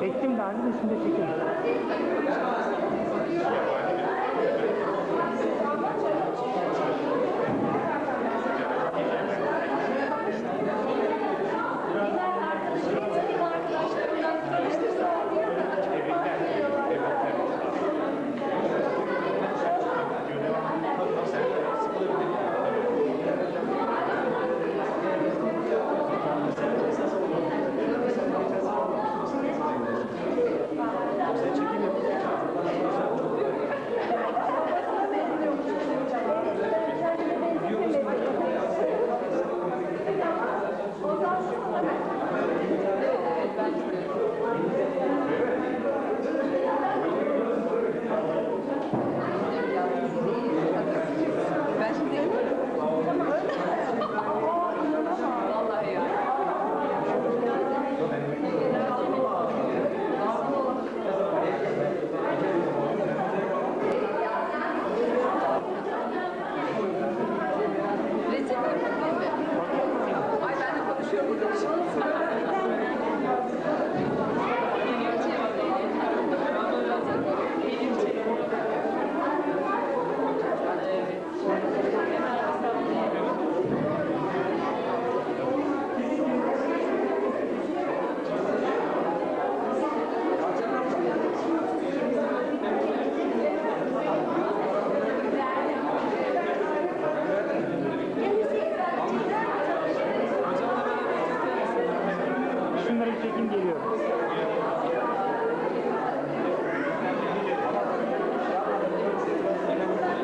Çektim daha önce de kamera çekim geliyor.